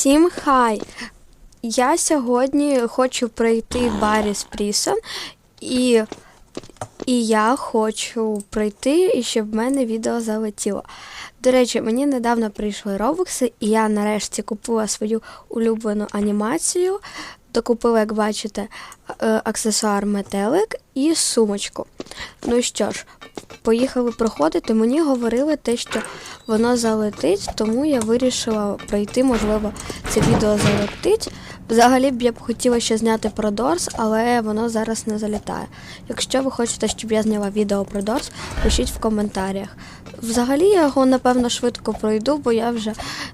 Всім хай! Я сьогодні хочу пройти Баріс Прісон і, і я хочу пройти, і щоб в мене відео залетіло. До речі, мені недавно прийшли робокси, і я нарешті купила свою улюблену анімацію. Докупила, як бачите, е, аксесуар метелик і сумочку. Ну що ж, поїхали проходити. Мені говорили те, що воно залетить, тому я вирішила пройти, можливо, це відео залетить. Взагалі б я б хотіла ще зняти про Дорс, але воно зараз не залітає. Якщо ви хочете, щоб я зняла відео про Дорс, пишіть в коментарях. Взагалі я його, напевно, швидко пройду, бо я вже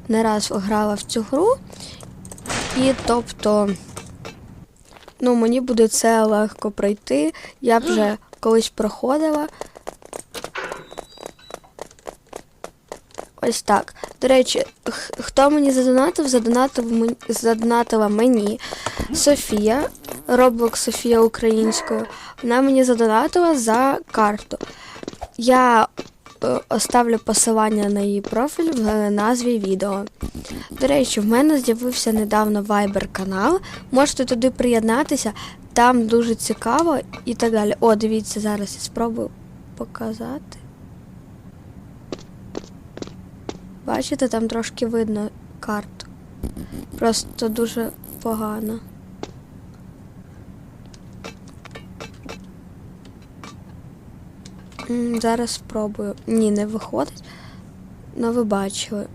не раз грала в цю гру. І тобто, ну, мені буде це легко пройти. Я вже колись проходила. Ось так. До речі, хто мені задонатив, задонатив мені, задонатила мені Софія, Роблок Софія українською. Вона мені задонатила за карту. Я оставлю посилання на її профіль в назві відео. До речі, в мене з'явився недавно Viber канал. Можете туди приєднатися, там дуже цікаво і так далі. О, дивіться, зараз я спробую показати. Бачите, там трошки видно карту. Просто дуже погано. Зараз спробую. Ні, не виходить. Ну, ви бачили.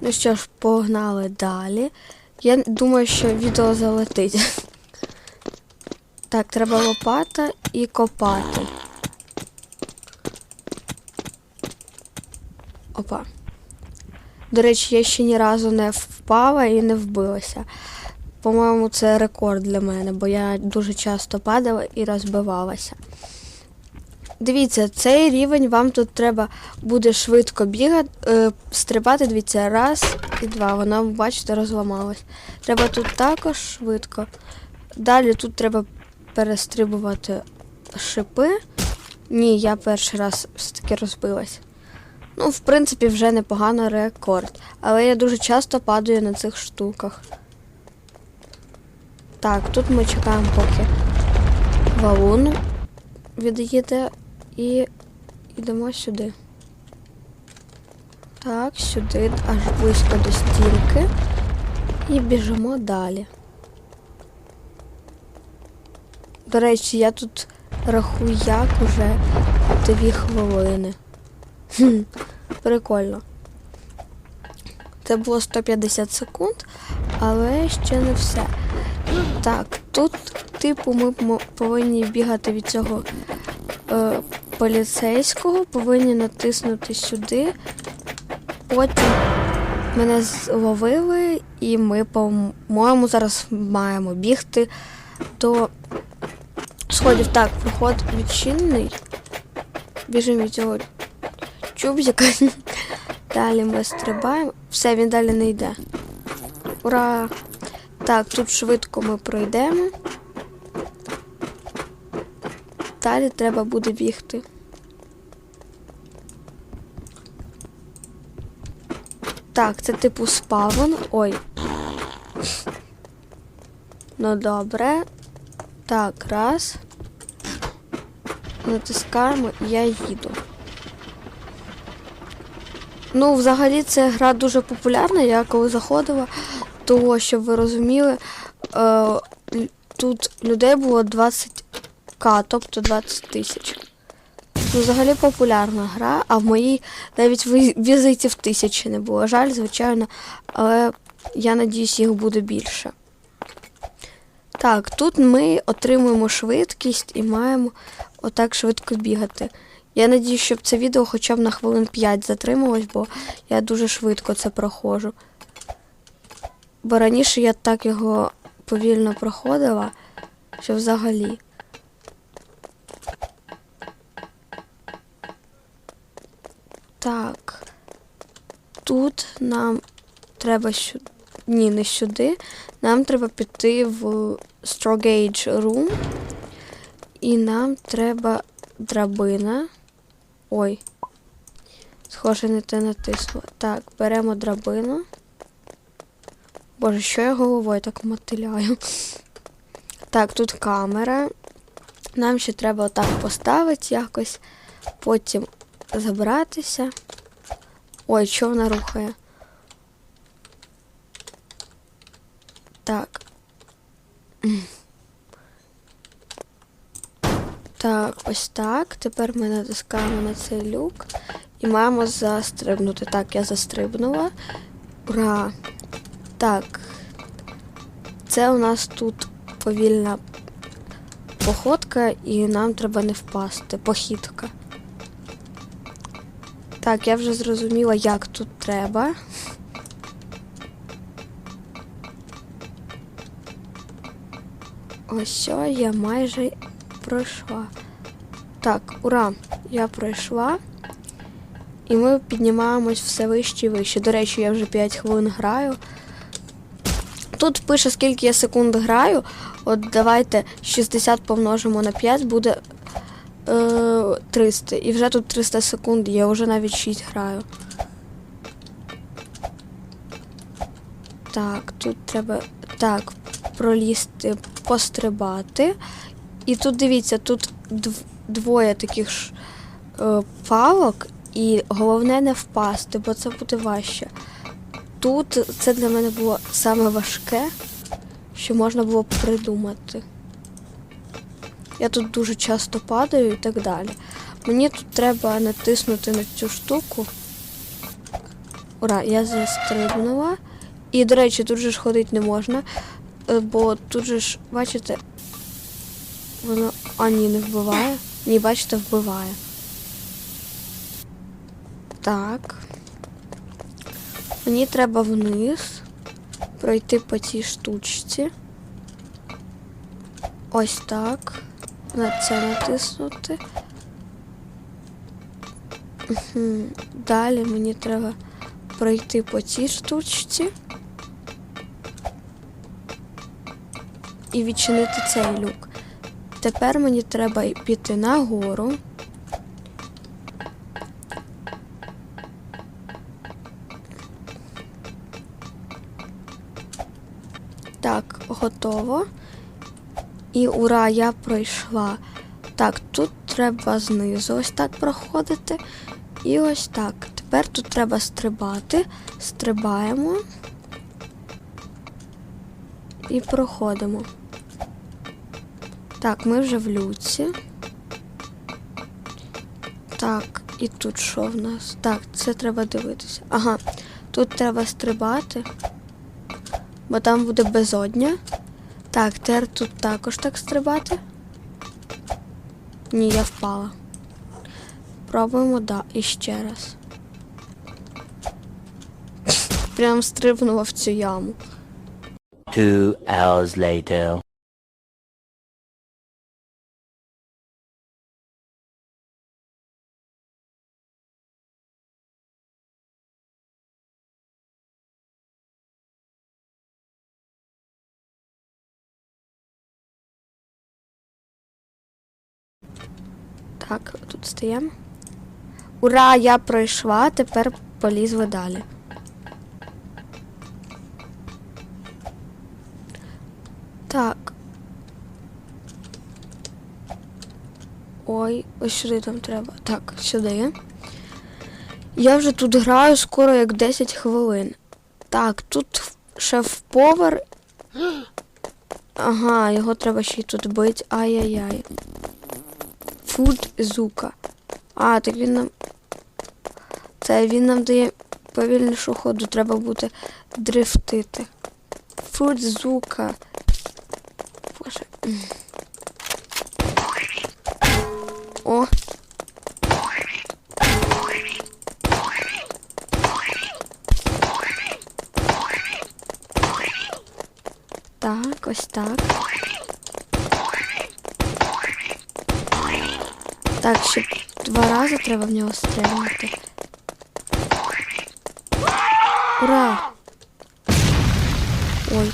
Ну що ж, погнали далі. Я думаю, що відео залетить. Так, треба лопата і копати. Опа. До речі, я ще ні разу не впала і не вбилася. По-моєму, це рекорд для мене, бо я дуже часто падала і розбивалася. Дивіться, цей рівень вам тут треба буде швидко бігати, е, стрибати, дивіться, раз і два. Воно, бачите, розламалось. Треба тут також швидко. Далі тут треба перестрибувати шипи. Ні, я перший раз все-таки розбилась. Ну, в принципі, вже непогано рекорд. Але я дуже часто падаю на цих штуках. Так, тут ми чекаємо, поки валун від'їде і йдемо сюди. Так, сюди, аж близько до стінки. І біжимо далі. До речі, я тут рахую як уже дві хвилини. Хм, прикольно. Це було 150 секунд, але ще не все. Так, тут, типу, ми повинні бігати від цього е, поліцейського, повинні натиснути сюди. Потім мене зловили, і ми, по-моєму, зараз маємо бігти до сходів. Так, проход відчинений. Біжимо від цього чубзика. Далі ми стрибаємо. Все, він далі не йде. Ура! Так, тут швидко ми пройдемо. Далі треба буде бігти. Так, це типу спавн. Ой. Ну добре. Так, раз. Натискаємо, і я їду. Ну, взагалі, ця гра дуже популярна. Я коли заходила, то, щоб ви розуміли, е, тут людей було 20к, тобто 20 тисяч. Ну, взагалі популярна гра, а в моїй навіть візитів тисячі не було. Жаль, звичайно, але я надіюсь, їх буде більше. Так, тут ми отримуємо швидкість і маємо отак швидко бігати. Я надію, щоб це відео хоча б на хвилин 5 затрималось, бо я дуже швидко це проходжу. Бо раніше я так його повільно проходила, що взагалі. Так. Тут нам треба сюди. Ні, не сюди. Нам треба піти в Strogage Room. І нам треба драбина. Ой. Схоже, не те натиснула. Так, беремо драбину. Боже, що я головою так мотиляю? Так, тут камера. Нам ще треба отак поставити якось, потім забратися. Ой, що вона рухає? Так. Так, ось так. Тепер ми натискаємо на цей люк і маємо застрибнути. Так, я застрибнула. Ура! Так. Це у нас тут повільна походка, і нам треба не впасти. Похідка. Так, я вже зрозуміла, як тут треба. Ось я майже пройшла. Так, ура! Я пройшла. І ми піднімаємось все вище і вище. До речі, я вже 5 хвилин граю. Тут пише, скільки я секунд граю. От давайте 60 помножимо на 5, буде 300. І вже тут 300 секунд, я вже навіть 6 граю. Так, тут треба так, пролізти, пострибати. І тут дивіться, тут двоє таких ж е, палок, і головне не впасти, бо це буде важче. Тут це для мене було саме важке, що можна було придумати. Я тут дуже часто падаю і так далі. Мені тут треба натиснути на цю штуку. Ура, я застрибнула. І, до речі, тут же ж ходити не можна, е, бо тут же ж, бачите, воно. А, ні, не вбиває. Ні, бачите, вбиває. Так. Мені треба вниз пройти по цій штучці. Ось так. На це натиснути. Угу. Далі мені треба пройти по цій штучці. І відчинити цей люк. Тепер мені треба піти нагору. Так, готово. І ура, я пройшла. Так, тут треба знизу ось так проходити. І ось так. Тепер тут треба стрибати. Стрибаємо. І проходимо. Так, ми вже в люці. Так, і тут що в нас? Так, це треба дивитися. Ага, тут треба стрибати, бо там буде безодня. Так, тепер тут також так стрибати. Ні, я впала. Пробуємо, да, і ще раз. Прям стрибнула в цю яму. Two hours later. Так, тут стаємо. Ура, я пройшла, тепер полізли далі. Так. Ой, ось сюди там треба. Так, сюди. Я вже тут граю скоро як 10 хвилин. Так, тут шеф-повар. Ага, його треба ще й тут бити. Ай-яй-яй. Фуд зука. А, так він нам. Це він нам дає повільнішу ходу, треба буде дрифтити. Фуд зука. Боже. О. два рази треба в нього стрельнути. Ура! Ой.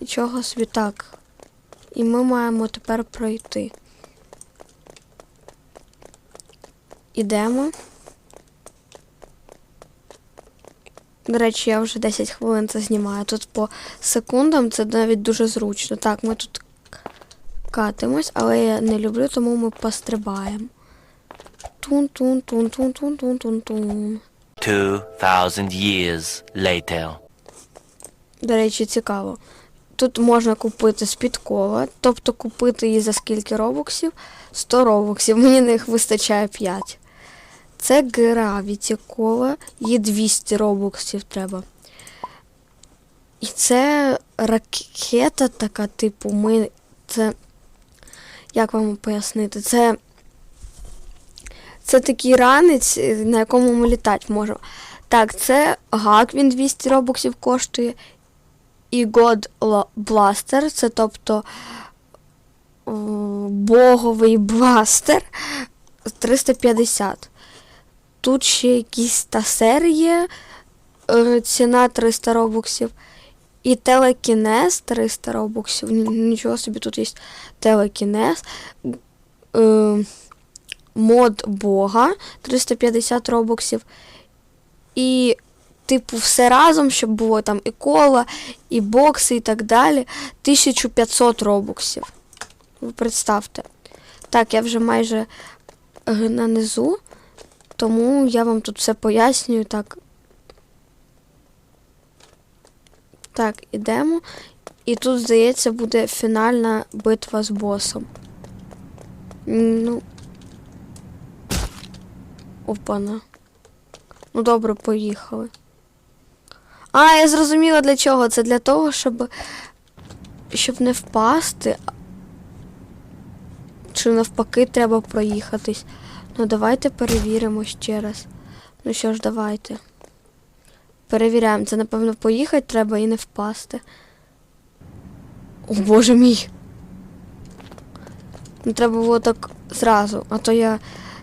Нічого собі так. І ми маємо тепер пройти. Ідемо. До речі, я вже 10 хвилин це знімаю. Тут по секундам це навіть дуже зручно. Так, ми тут катимось, але я не люблю, тому ми пострибаємо. Тун-тун-тун-тун-тун-тун-тун-тун. 2,000 years later. До речі, цікаво. Тут можна купити з-під кола, тобто купити її за скільки робоксів? 100 робоксів, мені на них вистачає 5. Це Gravity кола, їй 200 робоксів треба. І це ракета така, типу, ми. Це. Як вам пояснити? Це. Це такий ранець, е, на якому ми літати можемо. Так, це гак, він 200 робоксів коштує. І God Blaster, це тобто е, боговий бластер 350. Тут ще якісь тасер є, е, ціна 300 робоксів. І телекінез 300 робоксів. Нічого собі тут є телекінез. Е, мод Бога 350 робоксів. І, типу, все разом, щоб було там і кола, і бокси, і так далі. 1500 робоксів. Ви представте. Так, я вже майже е, на низу, тому я вам тут все пояснюю. Так. Так, ідемо. І тут, здається, буде фінальна битва з босом. Ну. Опана. Ну добре, поїхали. А, я зрозуміла для чого. Це для того, щоб. Щоб не впасти. Чи навпаки треба проїхатись. Ну давайте перевіримо ще раз. Ну що ж, давайте. Перевіряємо. Це, напевно, поїхати треба і не впасти. О, боже мій. Ну треба було так зразу, а то я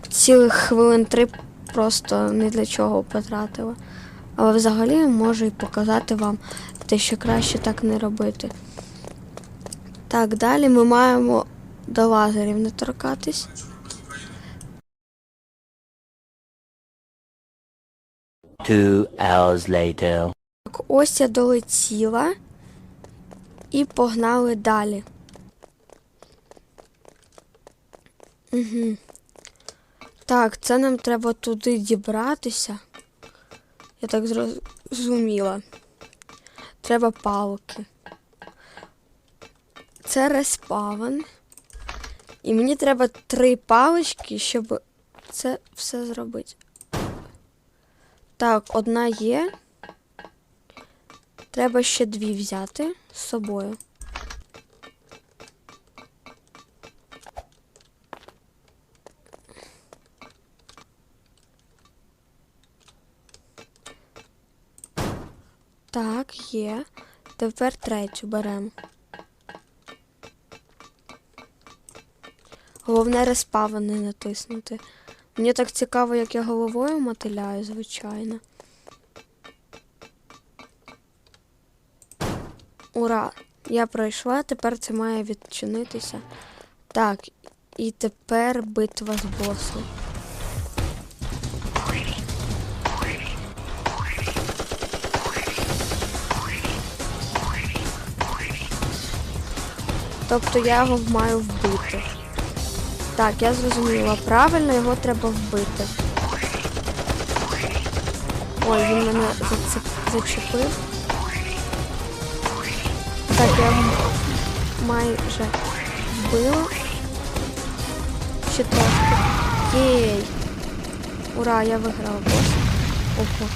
цілих хвилин три просто ні для чого потратила. Але взагалі можу і показати вам те, що краще так не робити. Так, далі ми маємо до лазерів не торкатись. Two hours later. Так, ось я долетіла і погнали далі. Угу. Так, це нам треба туди дібратися. Я так зрозуміла. Треба палки. Це респавен. І мені треба три палички, щоб це все зробити. Так, одна є. Треба ще дві взяти з собою. Так, є. Тепер третю беремо. Головне респави не натиснути. Мені так цікаво, як я головою мотиляю, звичайно. Ура! Я пройшла, тепер це має відчинитися. Так, і тепер битва з босом. Тобто я його маю вбити. Так, я зрозуміла. Правильно його треба вбити. Ой, він мене зачепив. Так, я майже вбила. Ще трошки. Єй! Ура, я виграла бос. Опа.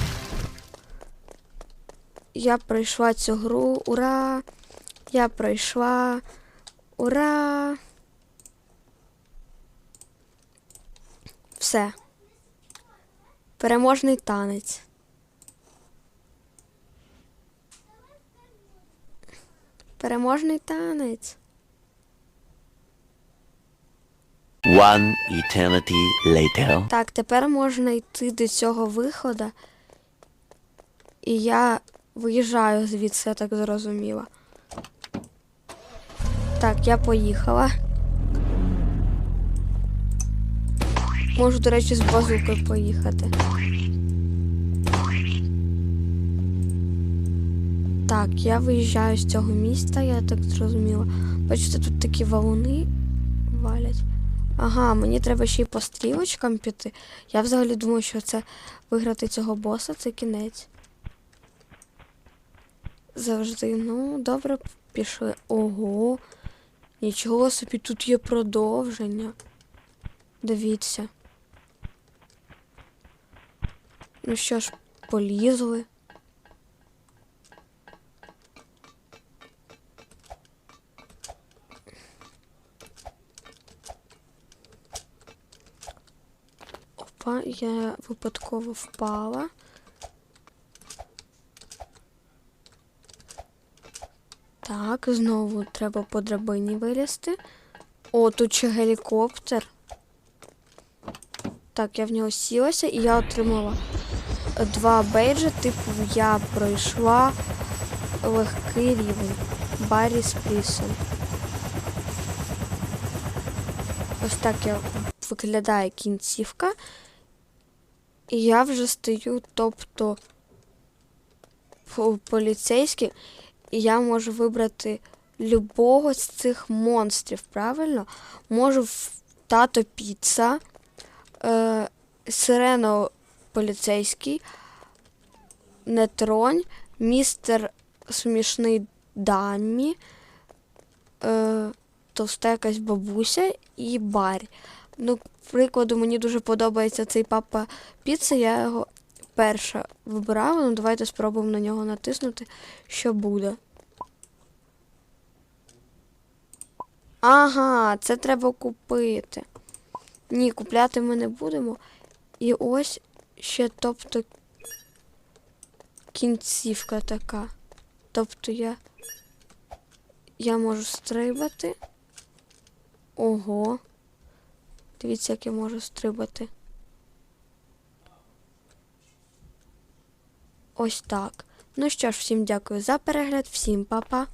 Я пройшла цю гру. Ура! Я пройшла. Ура! Все. Переможний танець. Переможний танець. One eternity later. Так, тепер можна йти до цього виходу. І я виїжджаю звідси, я так зрозуміла. Так, я поїхала. Можу, до речі, з базукою поїхати. Так, я виїжджаю з цього міста, я так зрозуміла. Бачите, тут такі валуни валять. Ага, мені треба ще й по стрілочкам піти. Я взагалі думаю, що це виграти цього боса це кінець. Завжди, ну, добре, пішли. Ого. Нічого собі, тут є продовження. Дивіться. Ну що ж, полізли. Опа, я випадково впала. Так, знову треба по драбині вилізти. О, тут ще гелікоптер. Так, я в нього сілася і я отримала два бейджі, типу, я пройшла легкий рівень. Баррі з Прісон. Ось так я виглядає кінцівка. І я вже стою, тобто по- поліцейським, і я можу вибрати любого з цих монстрів, правильно? Можу в тато піца, е, сирено поліцейський, нетронь, містер смішний Даммі, е, товста якась бабуся і барь. Ну, прикладу, мені дуже подобається цей папа піца, я його перша вибирала. Ну, давайте спробуємо на нього натиснути, що буде. Ага, це треба купити. Ні, купляти ми не будемо. І ось ще, тобто, кінцівка така. Тобто я. Я можу стрибати. Ого. Дивіться, як я можу стрибати. Ось так. Ну що ж, всім дякую за перегляд, всім па-па.